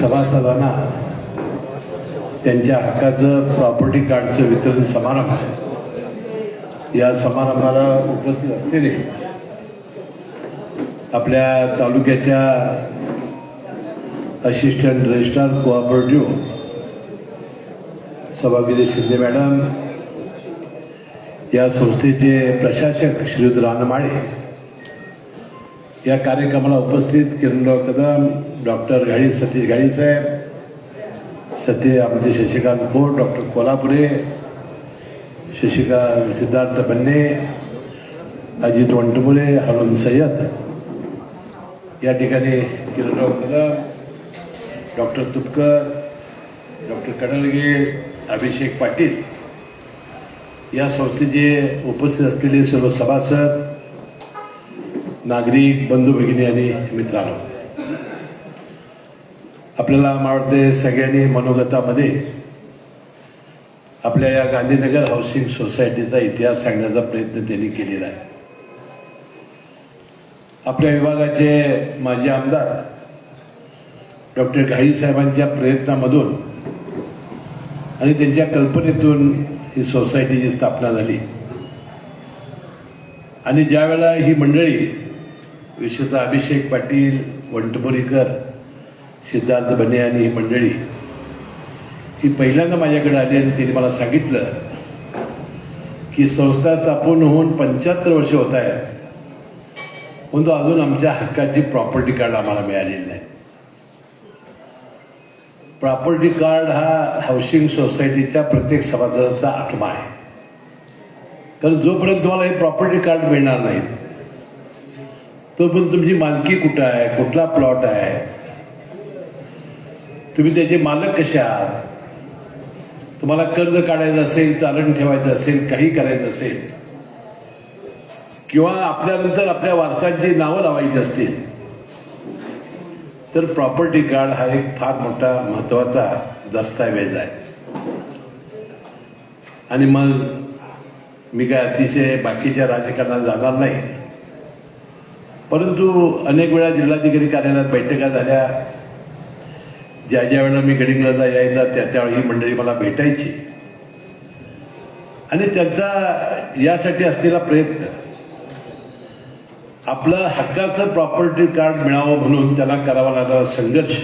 सभासदांना त्यांच्या हक्काचं प्रॉपर्टी कार्डचं वितरण समारंभ. या समारंभाला उपस्थित असलेले आपल्या तालुक्याच्या असिस्टंट रजिस्ट्रार कोऑपरेटिव्ह सभागिरी शिंदे मॅडम या संस्थेचे प्रशासक श्रीयुत रानमाळे या कार्यक्रमाला उपस्थित किरणराव कदम डॉक्टर गाडी सतीश गाडी साहेब सती आमचे शशिकांत खोट डॉक्टर कोल्हापुरे शशिका सिद्धार्थ बन्ने अजित वंटमुळे हरुण सय्यद. या ठिकाणी किरणराव कदम डॉक्टर तुपकर डॉक्टर कडलगे अभिषेक पाटील. या संस्थेचे उपस्थित असलेले सर्व सभासद नागरिक बंधू भगिनी आणि मित्रांनो. आपल्याला मला वाटते सगळ्यांनी मनोगतामध्ये आपल्या या गांधीनगर हाऊसिंग सोसायटीचा इतिहास सांगण्याचा प्रयत्न त्यांनी केलेला आहे. आपल्या विभागाचे माजी आमदार डॉक्टर घाई साहेबांच्या प्रयत्नामधून आणि त्यांच्या कल्पनेतून ही सोसायटीची स्थापना झाली. आणि ज्यावेळेला ही मंडळी विशेषतः अभिषेक पाटील वंटमुरीकर सिद्धार्थ बने आणि ही मंडळी ती पहिल्यांदा माझ्याकडे आली आणि तिने मला सांगितलं की संस्था स्थापन होऊन पंच्याहत्तर वर्ष होत आहेत. परंतु अजून आमच्या हक्काची प्रॉपर्टी कार्ड आम्हाला मिळालेली नाही. प्रॉपर्टी कार्ड हा हाऊसिंग सोसायटीच्या प्रत्येक सभासदाचा आत्मा आहे. कारण जोपर्यंत तुम्हाला हे प्रॉपर्टी कार्ड मिळणार नाही तोपर्यंत तुमची मालकी कुठं आहे कुठला प्लॉट आहे तुम्ही त्याचे मालक कसे आहात? तुम्हाला कर्ज काढायचं असेल तारण ठेवायचं असेल काही करायचं असेल किंवा आपल्यानंतर आपल्या वारसांची नावं लावायची असतील तर प्रॉपर्टी कार्ड हा एक फार मोठा महत्त्वाचा दस्तऐवज आहे. आणि मग मी काय अतिशय बाकीच्या राजकारणात जाणार नाही. परंतु अनेक वेळा जिल्हाधिकारी कार्यालयात बैठका झाल्या ज्या ज्या वेळेला मी गडिंगला यायचा त्या त्यावेळी ही मंडळी मला भेटायची. आणि त्यांचा यासाठी असलेला प्रयत्न आपलं हक्काचं प्रॉपर्टी कार्ड मिळावं म्हणून त्याला करावा लागणारा संघर्ष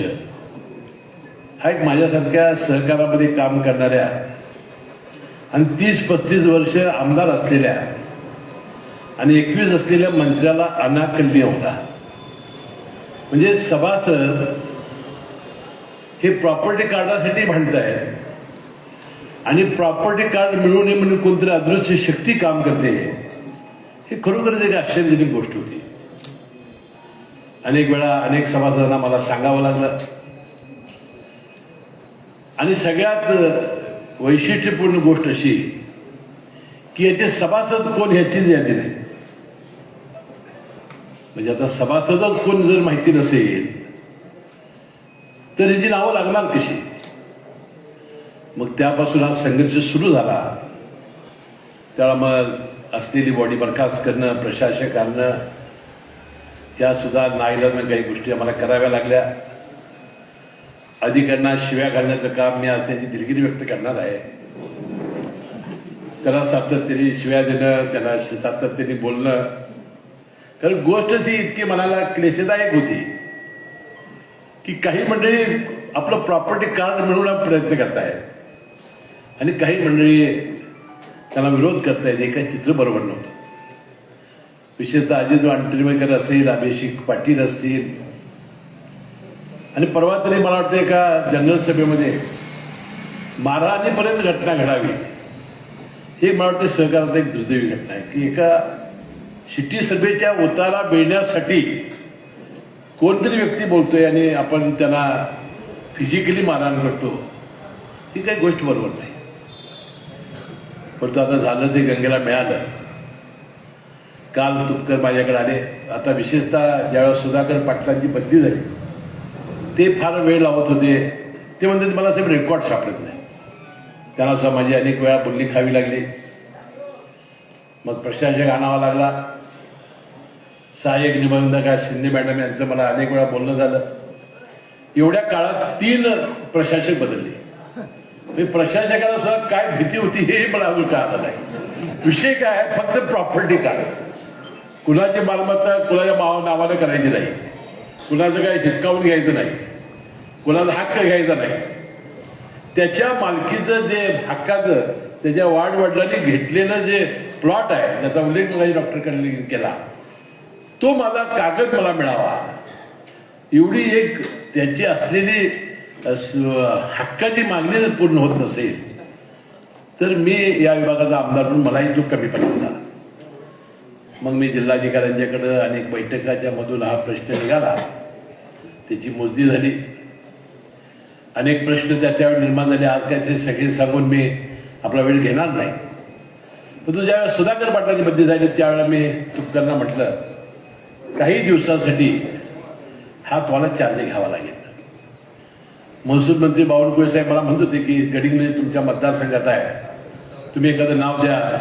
हा एक माझ्यासारख्या सहकारामध्ये काम करणाऱ्या आणि तीस पस्तीस वर्ष आमदार असलेल्या आणि एकवीस असलेल्या मंत्र्याला अनाकलनीय होता. म्हणजे सभासद हे प्रॉपर्टी कार्डासाठी भांडतायत. आणि प्रॉपर्टी कार्ड मिळू नये म्हणून कोणतरी अदृश्य शक्ती काम करते हे खरोखरच एक आश्चर्यजनक गोष्ट होती. अनेक वेळा अनेक सभासदांना मला सांगावं लागलं. आणि सगळ्यात वैशिष्ट्यपूर्ण गोष्ट अशी की याचे सभासद कोण ह्याचीच यादी नाही. म्हणजे आता सभासदच कोण जर माहिती नसेल तर याची नावं लागणार कशी? मग त्यापासून हा संघर्ष सुरू झाला. त्याला मग असलेली बॉडी बरखास्त करणं प्रशासक आणणं या सुद्धा नाईलाजनं काही गोष्टी आम्हाला कराव्या लागल्या. अधिकाऱ्यांना शिव्या घालण्याचं काम मी आज त्यांची दिलगिरी व्यक्त करणार आहे. त्याला सातत्याने शिव्या देणं त्याला सातत्याने बोलणं. कारण गोष्ट ती इतकी मनाला क्लेशदायक होती. की काही मंडळी आपलं प्रॉपर्टी कार्ड मिळवण्याचा प्रयत्न करतायत. आणि काही मंडळी त्याला विरोध करतायत. हे काही चित्र बरोबर नव्हतं. विशेषतः अजित वांटरीमेकर असेल अभिषेक पाटील असतील. आणि परवा तरी मला वाटतं एका जनरल सभेमध्ये मारहाणीपर्यंत घटना घडावी. हे मला वाटतं सहकारात एक दुर्दैवी घटना आहे की एका सिटी सभेच्या उतारा मिळण्यासाठी कोणतरी व्यक्ती बोलतोय आणि आपण त्यांना फिजिकली मारायला लागतो ही काही गोष्ट बरोबर नाही. परंतु आता झालं ते गंगेला मिळालं. काल तुपकर माझ्याकडे आले. आता विशेषतः ज्यावेळेस सुधाकर पाटलांची बदली झाली ते फार वेळ लावत होते. ते म्हणते मला साहेब रेकॉर्ड सापडत नाही. त्यांना सुद्धा माझी अनेक वेळा बोलणी खावी लागली. मग प्रशासक आणावा लागला. सहाय्यक निबंधका शिंदे मॅडम यांचं मला अनेक वेळा बोलणं झालं. एवढ्या काळात तीन प्रशासक बदलले. प्रशासकाला सुद्धा काय भीती होती हे मला अजून कळालं नाही. विषय काय फक्त प्रॉपर्टी काय कुणाची मालमत्ता कुणाच्या माव नावानं करायची नाही. कुणाचं काय हिसकावून घ्यायचं नाही. कुणाचा हक्क घ्यायचा नाही. त्याच्या मालकीचं जे हक्काचं त्याच्या वाढवडिलांनी घेतलेलं जे प्लॉट आहे त्याचा उल्लेख मला डॉक्टरकडे केला. तो माझा कागद मला मिळावा. एवढी एक त्याची असलेली हक्काची मागणी जर पूर्ण होत नसेल तर मी या विभागाचा आमदार म्हणून मलाही तो कमी पडला मग मी जिल्हाधिकाऱ्यांच्याकडं अनेक बैठकाच्या मधून हा प्रश्न निघाला. त्याची मोजणी झाली. अनेक प्रश्न त्या त्यावेळी निर्माण झाले. आज काय ते सगळे सांगून मी आपला वेळ घेणार नाही. परंतु ज्यावेळेस सुधाकर पाटलांची बदली झाली त्यावेळेला मी तुपकरांना म्हटलं काही दिवसासाठी हा तुम्हाला चार्ज घ्यावा लागेल. महसूल मंत्री बावनकुळे साहेब मला म्हणत होते की गडिंगले तुमच्या मतदारसंघात आहे. तुम्ही एखादं नाव द्या.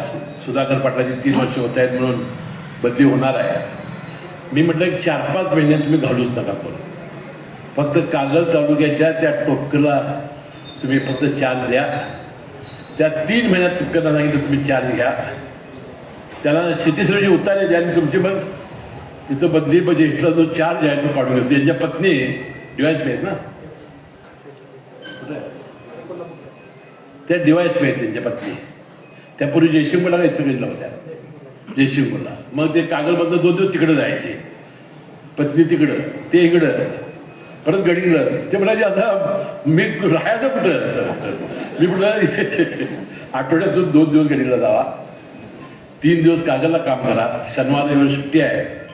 सुधाकर पाटलाची तीन वर्ष होत आहेत म्हणून बदली होणार आहे. मी म्हटलं एक चार पाच महिन्यात तुम्ही घालूच नका करू. फक्त कागद तालुक्याच्या त्या टोपकला तुम्ही फक्त चार्ज द्या. त्या तीन महिन्यात तुपकरला सांगितलं तुम्ही चार्ज घ्या. त्याला सिटीसरची उतारे द्या आणि तुमची मग तिथं बदली म्हणजे बजेटचा जो चार्ज आहे तो काढून घेतो त्यांच्या पत्नी डिवाइस आहेत ना. त्या डिवाइस आहेत त्यांच्या पत्नी. त्या पूर्वी जयसिंगपूरला काही होत्या? जयशिंगला मग ते कागदबद्दल दोन दिवस तिकडे जायचे. पत्नी तिकडं ते इकडं परत गडीकडं ते म्हणाले आता मी राहायचं कुठं? मी म्हटलं आठवड्यातून दोन दिवस गडिंगला जावा. तीन दिवस कागदला काम करा. शनिवार सुट्टी आहे.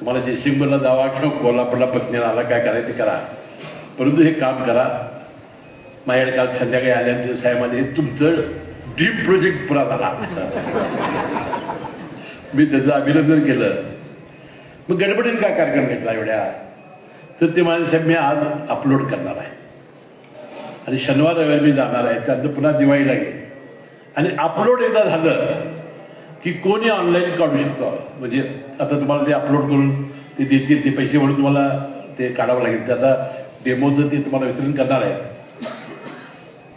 तुम्हाला जयसिंगपूरला जावा किंवा कोल्हापूरला पत्नीला आला काय करायचं ते करा. परंतु हे काम करा. माझ्याकडे काल संध्याकाळी आल्यानंतर साहेब तुमचं ड्रीम प्रोजेक्ट पुरा झाला मी त्याचं अभिनंदन केलं. मग गडबडीने काय कार्यक्रम घेतला एवढ्या? तर ते माझे साहेब मी आज अपलोड करणार आहे. आणि शनिवार रविवार मी जाणार आहे. त्यानंतर पुन्हा दिवाळीला गेले. आणि अपलोड एकदा झालं. की कोणी ऑनलाईन काढू शकतो. म्हणजे आता तुम्हाला ते अपलोड करून ते देतील ते पैसे म्हणून तुम्हाला ते काढावं लागेल. ते आता डेमोचं ते तुम्हाला वितरण करणार आहे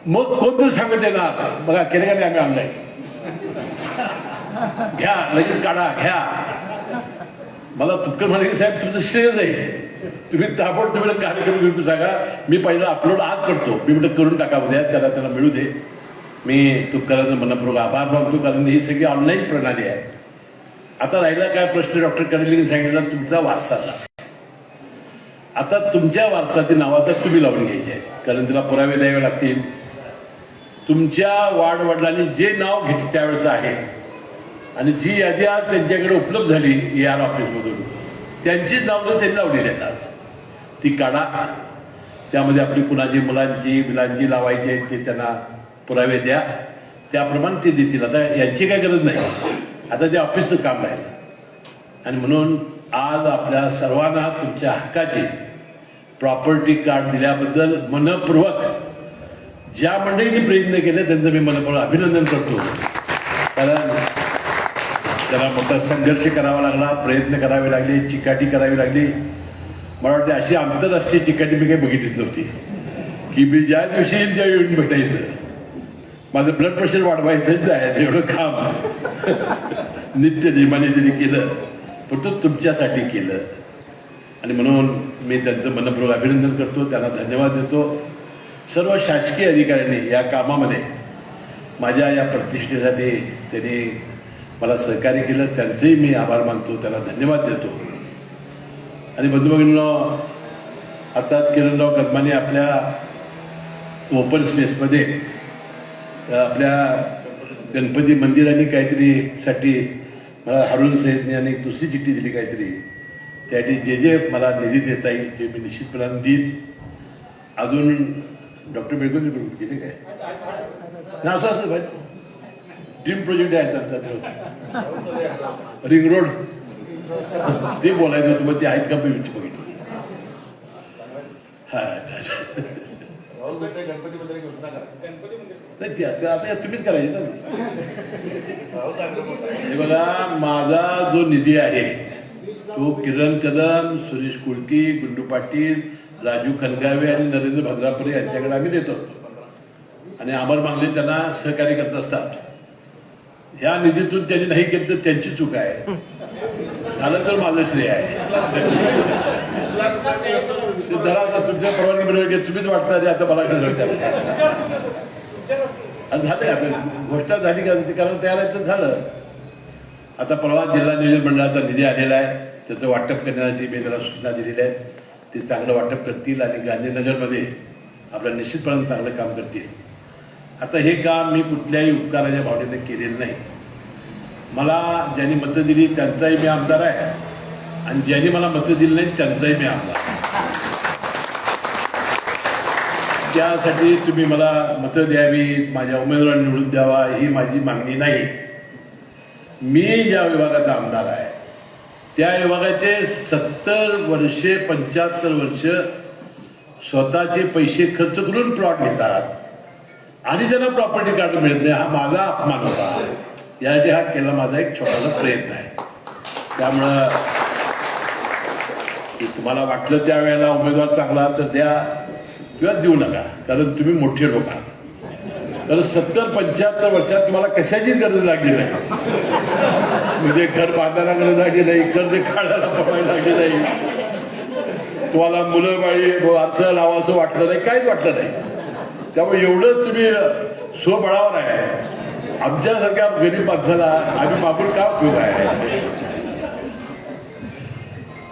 मग कोणतरी सांगत येणार बघा केले का नाही आम्ही ऑनलाईन घ्या लगेच काढा घ्या. मला तुपकर म्हणाले की साहेब तुमचं श्रेय आहे तुम्ही ताबड तुम्ही कार्यक्रम घेऊन सांगा. मी पहिला अपलोड आज करतो. मी म्हटलं करून टाका उद्या त्याला त्याला मिळू दे. मी तुपकरांचं मनपूर्वक आभार मागतो कारण ही सगळी ऑनलाईन प्रणाली आहे. आता राहिला काय प्रश्न? डॉक्टर करेलीने सांगितला तुमचा वारसाचा आता तुमच्या वारसाची नावं तुम्ही लावून घ्यायची. आहे कारण तिला पुरावे द्यावे लागतील. तुमच्या वाडवडिलांनी जे नाव घेतलं त्यावेळेचं आहे. आणि जी यादी आज त्यांच्याकडे उपलब्ध झाली ए आर ऑफिसमधून त्यांचीच नावं त्यांनी लावलेली आहेत आज. ती काढा. त्यामध्ये आपली कुणाची मुलांची बिलांची लावायची आहेत ते त्यांना पुरावे द्या. त्याप्रमाणे ते देतील. आता यांची काय गरज नाही. आता ते ऑफिसचं काम राहील. आणि म्हणून आज आपल्या सर्वांना तुमच्या हक्काचे प्रॉपर्टी कार्ड दिल्याबद्दल मनपूर्वक ज्या मंडळींनी प्रयत्न केले त्यांचं मी मनपूर्वक अभिनंदन करतो. कारण त्याला मोठा संघर्ष करावा लागला प्रयत्न करावे लागले चिकाटी करावी लागली. मला वाटते अशी आंतरराष्ट्रीय चिकाटी मी काही बघितलीच नव्हती. की मी ज्या दिवशी त्या येऊन भेटायचं माझं ब्लड प्रेशर वाढवायचंच आहे एवढं काम नित्य नियमाने त्यांनी केलं पण तो तुमच्यासाठी केलं. आणि म्हणून मी त्यांचं मनपूर्वक अभिनंदन करतो त्यांना धन्यवाद देतो. सर्व शासकीय अधिकाऱ्यांनी या कामामध्ये माझ्या या प्रतिष्ठेसाठी त्यांनी मला सहकार्य केलं त्यांचेही मी आभार मानतो त्यांना धन्यवाद देतो. आणि बंधू आताच किरणराव कदमाने आपल्या ओपन स्पेसमध्ये आपल्या गणपती मंदिराने काहीतरी साठी मला हारून सहितने आणि दुसरी चिठ्ठी दिली काहीतरी. त्यासाठी जे जे मला निधी देता येईल ते मी निश्चितपणाने देईन. अजून डॉक्टर बेळगुंजे गेले काय? ना असं असं पाहिजे ड्रीम प्रोजेक्ट आहे त्यांचा तो. रिंग रोड ते बोलायचं होतं मग ते आहेत का मी बघितलं. हा गणपती नाही ते आता आता तुम्हीच करायचे ना. हे बघा माझा जो निधी आहे तो किरण कदम सुरेश कुळकी गुंडू पाटील राजू खनगावे आणि नरेंद्र भद्रापुरे यांच्याकडे आम्ही देत. असतो आणि अमर मांगले त्यांना सहकार्य करत असतात. ह्या निधीतून त्यांनी नाही केलं तर त्यांची चूक आहे. झालं तर माझं श्रेय आहे. ते तुमच्या परवानगी बरोबर की तुम्हीच वाटता आता मला काय झालं आता. घोषणा झाली का कारण तयार आहे तर झालं. आता परवा जिल्हा नियोजन मंडळाचा निधी आलेला आहे. त्याचं वाटप करण्यासाठी मी त्याला सूचना दिलेल्या आहेत ते चांगलं वाटप करतील आणि गांधीनगरमध्ये आपलं निश्चितपणे चांगलं काम करतील. आता हे काम मी कुठल्याही उपकाराच्या भावनेने केलेलं नाही. मला ज्यांनी मतं दिली त्यांचाही मी आमदार आहे. आणि ज्यांनी मला मतं दिली नाही त्यांचाही मी आमदार आहे. त्यासाठी तुम्ही मला मतं द्यावी माझ्या उमेदवार निवडून द्यावा ही माझी मागणी नाही. मी ज्या विभागाचा आमदार आहे त्या विभागाचे सत्तर वर्षे पंच्याहत्तर वर्ष स्वतःचे पैसे खर्च करून प्लॉट घेतात आणि त्यांना प्रॉपर्टी कार्ड मिळत नाही हा माझा अपमान होता. यासाठी हा केला माझा एक छोटासा प्रयत्न आहे. त्यामुळं तुम्हाला वाटलं त्यावेळेला उमेदवार चांगला तर द्या. किंवा देऊ नका कारण तुम्ही मोठे लोक आहात. तर सत्तर पंच्याहत्तर वर्षात तुम्हाला कशाचीच गरज लागली नाही. म्हणजे घर बांधायला गरज लागली नाही कर्ज काढायला पडायला लागली नाही. तुम्हाला मुलं बाळी असं लावा असं वाटलं नाही काहीच वाटलं नाही. त्यामुळे एवढं तुम्ही स्वबळावर आहे. आमच्यासारख्या गरीब माणसाला आम्ही मागून का उपयोग आहे?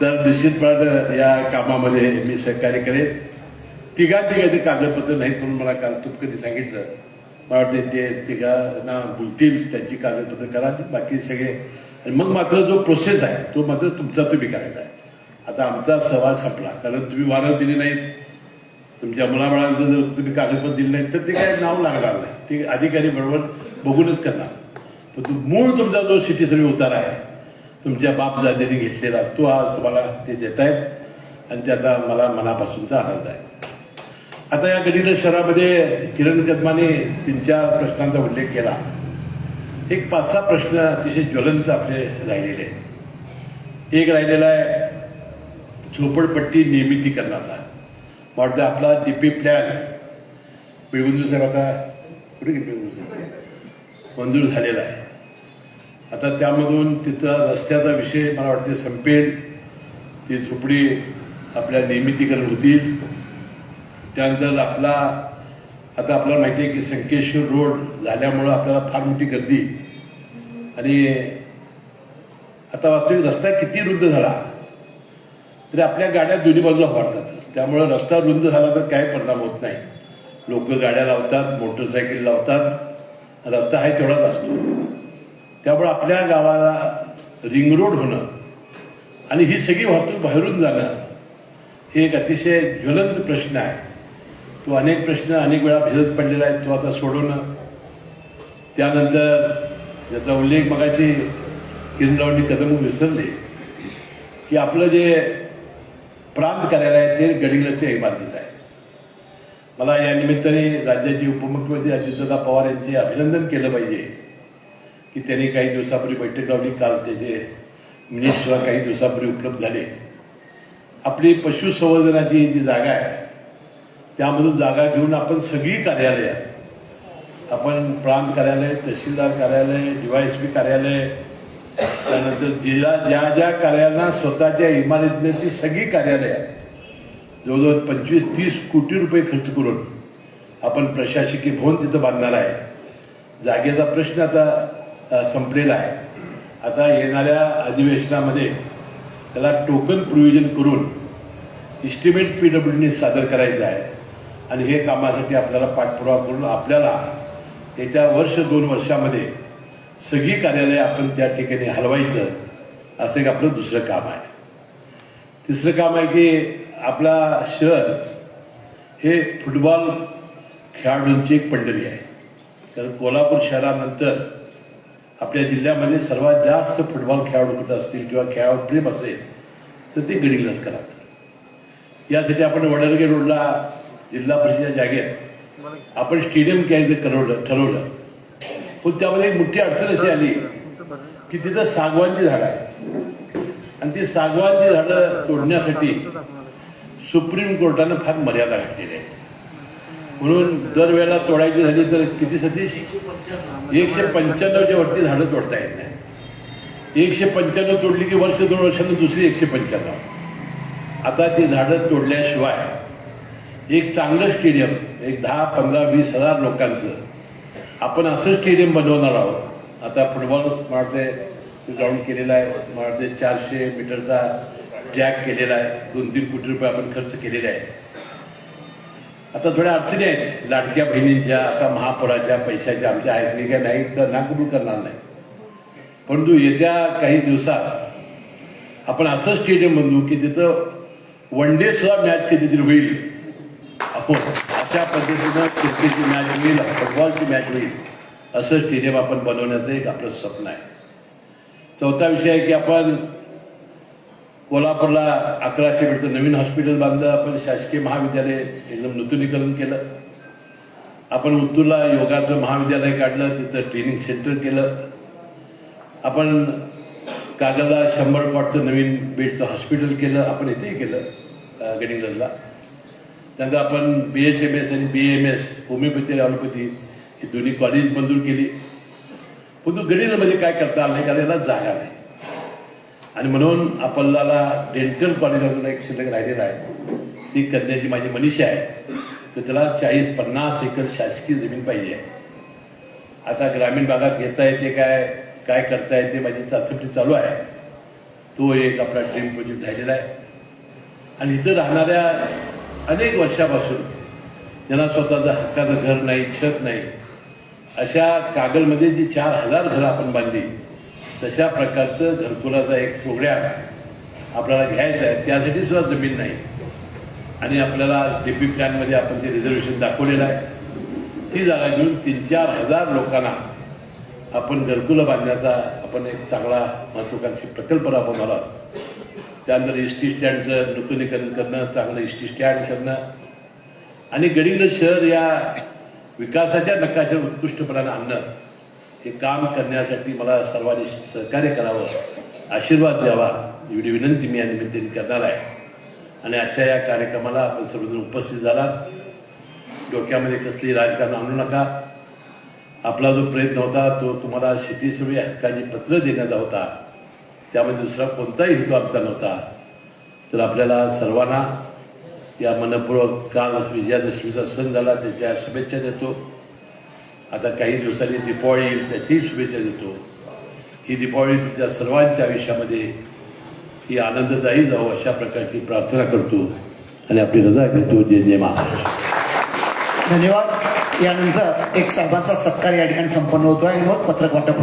तर निश्चितपणे या कामामध्ये मी सहकार्य करेन. तिघा तिघाचे कागदपत्र नाहीत म्हणून मला काल तुपकरी सांगितलं. मला वाटते ते तिघांना बोलतील त्यांची कागदपत्र करा बाकी सगळे. आणि मग मात्र जो प्रोसेस आहे तो मात्र तुमचा तुम्ही करायचा आहे. आता आमचा सहभाग संपला कारण तुम्ही वारं दिली नाहीत. तुमच्या मुलाबाळांचं जर तुम्ही कागदपत्र दिलं नाही तर ते काय नाव लागणार नाही. ते अधिकारी बरोबर बघूनच करणार. पण तो मूळ तुमचा जो सिटी सर्वे उतारा आहे तुमच्या बाप जातीने घेतलेला तो आज तुम्हाला ते देत आहेत आणि त्याचा मला मनापासूनचा आनंद आहे. आता या गलित शहरामध्ये किरण कदमाने तीन चार प्रश्नांचा उल्लेख केला. एक पाच सहा प्रश्न अतिशय ज्वलंत आपले राहिलेले. आहेत एक राहिलेला आहे झोपडपट्टी नियमितीकरणाचा वाटतं आपला डी पी प्लॅन बेगुंजू साहेब आता कुठे साहेब? मंजूर झालेला आहे. आता त्यामधून तिथं रस्त्याचा विषय मला वाटते संपेल. ती झोपडी आपल्या नियमितीकरण होतील. त्यानंतर आपला आता आपल्याला माहिती आहे की संकेश्वर रोड झाल्यामुळं आपल्याला फार मोठी गर्दी. आणि आता वास्तविक रस्ता किती रुंद झाला तरी आपल्या गाड्या दोन्ही बाजूला वाढतात. त्यामुळं रस्ता रुंद झाला तर काय परिणाम होत नाही. लोक गाड्या लावतात मोटरसायकल लावतात रस्ता आहे तेवढाच असतो. त्यामुळं आपल्या गावाला रिंग रोड होणं आणि ही सगळी वाहतूक बाहेरून जाणं हे एक अतिशय ज्वलंत प्रश्न आहे. तो अनेक प्रश्न अनेक वेळा भिजत पडलेला आहे तो आता सोडवणं. त्यानंतर याचा उल्लेख मगाची किरणरावनी कदम विसरले की आपलं जे प्रांत कार्यालय आहे ते गडिंगलच्या इमारतीत आहे. मला या निमित्ताने राज्याचे उपमुख्यमंत्री अजितदादा पवार यांचे अभिनंदन केलं पाहिजे की त्यांनी काही दिवसापूर्वी बैठक लावली काल त्याचे मिनिट काही दिवसापूर्वी उपलब्ध झाले. आपली पशुसंवर्धनाची जी जागा आहे त्यामधून जागा घेऊन आपण सगळी कार्यालयं आपण प्रांत कार्यालय तहसीलदार कार्यालय डीवायएसपी कार्यालय त्यानंतर जिल्हा ज्या ज्या कार्यालयांना स्वतःच्या इमारतीने ती सगळी कार्यालयं जवळजवळ पंचवीस तीस कोटी रुपये खर्च करून आपण प्रशासकीय भवन तिथं बांधणार आहे. जागेचा प्रश्न आता संपलेला आहे. आता येणाऱ्या अधिवेशनामध्ये त्याला टोकन प्रोविजन करून इस्टिमेट पी डब्ल्यूने सादर करायचं आहे. आणि हे कामासाठी आपल्याला पाठपुरावा करून आपल्याला येत्या वर्ष दोन वर्षामध्ये सगळी कार्यालय आपण त्या ठिकाणी हलवायचं असं एक आपलं दुसरं काम आहे. तिसरं काम आहे की आपला शहर हे फुटबॉल खेळाडूंची एक पंढरी आहे. कारण कोल्हापूर शहरानंतर आपल्या जिल्ह्यामध्ये सर्वात जास्त फुटबॉल खेळाडू कुठं असतील किंवा खेळाडू प्रेम असेल तर ते गडी लष्कराचं यासाठी आपण वडरगे रोडला जिल्हा परिषद जागेत. आपण स्टेडियम घ्यायचं ठरवलं ठरवलं. पण त्यामध्ये एक मोठी अडचण अशी आली की तिथं सागवानची झाडं आहे आणि ती सागवानची झाडं तोडण्यासाठी सुप्रीम कोर्टानं फार मर्यादा घातलेली आहे. म्हणून दरवेळेला तोडायची झाली तर किती सतीश? एकशे पंच्याण्णवच्या वरती झाडं तोडता येत नाही. एकशे पंच्याण्णव तोडली की वर्ष दोन वर्षांनी दुसरी एकशे पंच्याण्णव. आता ती झाडं तोडल्याशिवाय एक चांगलं स्टेडियम एक दहा पंधरा वीस हजार लोकांचं. आपण असं स्टेडियम बनवणार आहोत. आता फुटबॉल मला वाटते ग्राउंड केलेला आहे. मला वाटते चारशे मीटरचा ट्रॅक केलेला आहे. दोन तीन कोटी रुपये आपण खर्च केलेले आहे आता थोड्या अडचणी आहेत. लाडक्या बहिणींच्या आता महापौराच्या पैशाच्या आमच्या आहेत. मी काय नाही तर ना कबूल करणार नाही. परंतु येत्या काही दिवसात आपण असं स्टेडियम बनवू की तिथं वन डे सुद्धा मॅच कधीतरी होईल. अशा पद्धतीनं क्रिकेटची मॅच होईल फुटबॉलची मॅच होईल असं स्टेडियम आपण बनवण्याचं एक आपलं स्वप्न आहे. चौथा विषय आहे की आपण कोल्हापूरला अकराशे बेडचं नवीन हॉस्पिटल बांधलं आपण शासकीय महाविद्यालय एकदम नूतनीकरण केलं. आपण उत्तूरला योगाचं महाविद्यालय काढलं तिथं ट्रेनिंग सेंटर केलं. आपण कागदला शंभर कॉटचं नवीन बेडचं हॉस्पिटल केलं आपण इथेही केलं अं, त्यानंतर आपण बी एच एम एस आणि B M S homeopathy allopathy ही दोन्ही कॉलेज मंजूर केली. परंतु गडिंग्लजमध्ये म्हणजे काय करता आलं नाही कारण याला जागा नाही. आणि म्हणून आपल्याला डेंटल कॉलेज अजून एक शिल्लक राहिलेला आहे. ती करण्याची माझी मनीषा आहे. तर त्याला चाळीस पन्नास एकर शासकीय जमीन पाहिजे. आहे आता ग्रामीण भागात घेता येते काय काय करता येते माझी चाचपणी चालू आहे. तो एक आपला ड्रीम प्रोजेक्ट म्हणजे राहिलेला आहे. आणि इथं राहणाऱ्या अनेक वर्षापासून ज्यांना स्वतःचं हक्काचं घर नाही छत नाही अशा कागलमध्ये जी चार हजार घरं आपण बांधली तशा प्रकारचं घरकुलाचा एक प्रोग्रॅम आपल्याला घ्यायचा आहे त्यासाठी सुद्धा जमीन नाही. आणि आपल्याला डी पी प्लॅनमध्ये आपण ते रिझर्वेशन दाखवलेलं आहे. ती जागा घेऊन तीन चार हजार लोकांना आपण घरकुलं बांधण्याचा आपण एक चांगला महत्वाकांक्षी प्रकल्प राबवणार आहोत. त्यानंतर एस टी स्टँडचं नूतनीकरण करणं चांगलं एस टी स्टँड करणं. आणि गडिंग्लज शहर या विकासाच्या नकाशावर उत्कृष्टपणाने आणणं हे काम करण्यासाठी मला सर्वांनी सहकार्य करावं आशीर्वाद द्यावा एवढी विनंती मी या निमित्ताने करणार आहे. आणि आजच्या या कार्यक्रमाला आपण सर्वजण उपस्थित झाला डोक्यामध्ये कसली राजकारण आणू नका. आपला जो प्रयत्न होता तो तुम्हाला शेतीसर्वे हक्काची पत्र देण्याचा होता. त्यामध्ये दुसरा कोणताही हेतू आमचा नव्हता. तर आपल्याला सर्वांना या मनपूर्वक काल विजयादशमीचा सण झाला त्याच्या शुभेच्छा देतो. आता काही दिवसांनी दीपावळी येईल त्याचीही शुभेच्छा देतो. ही दीपावळी तुमच्या सर्वांच्या आयुष्यामध्ये ही आनंददायी जाऊ अशा प्रकारची प्रार्थना करतो आणि आपली रजा घेतो. जय जय महाराज. धन्यवाद. यानंतर एक साहेबांचा सत्कार या ठिकाणी संपन्न होतो आणि मग पत्रक वाटप